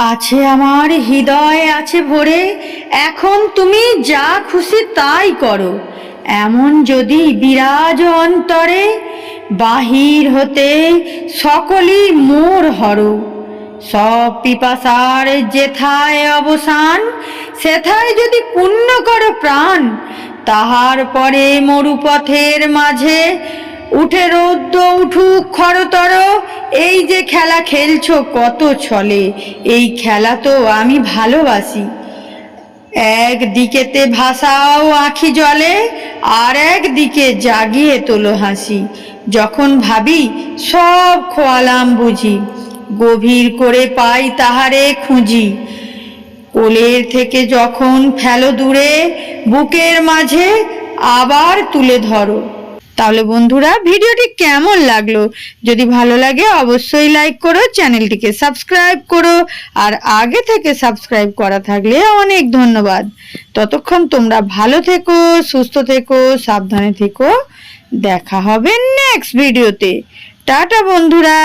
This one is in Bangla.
আছে আমার হৃদয়, আছে ভরে। এখন তুমি যা খুশি তাই করো। এমন যদি বিরাজ অন্তরে, বাহির হতে সকলই মোর হর। সব পিপাসার যেথায় অবসান, সেথায় যদি পুণ্য করো প্রাণ, তাহার পরে মরুপথের মাঝে উঠে রৌদ্র উঠুক খরতর এই যে খেলা খেলছো, কত ছলে। এই খেলা তো আমি ভালোবাসি। একদিকেতে ভাসাও আখি জলে, আর একদিকে জাগিয়ে তোলো হাসি। যখন ভাবি, সব খোয়ালাম বুঝি। গভীর করে পাই তাহারে খুঁজি। কোলের থেকে যখন ফেলো দূরে, বুকের মাঝে আবার তুলে ধরো। তাহলে বন্ধুরা ভিডিওটি কেমন লাগল? যদি ভালো লাগে অবশ্যই লাইক করো, চ্যানেলটিকে সাবস্ক্রাইব করো, আর আগে থেকে সাবস্ক্রাইব করা থাকলে অনেক ধন্যবাদ। ততক্ষণ তোমরা ভালো থেকো, সুস্থ থেকো, সাবধানে থেকো। দেখা হবে নেক্সট ভিডিওতে টাটা বন্ধুরা!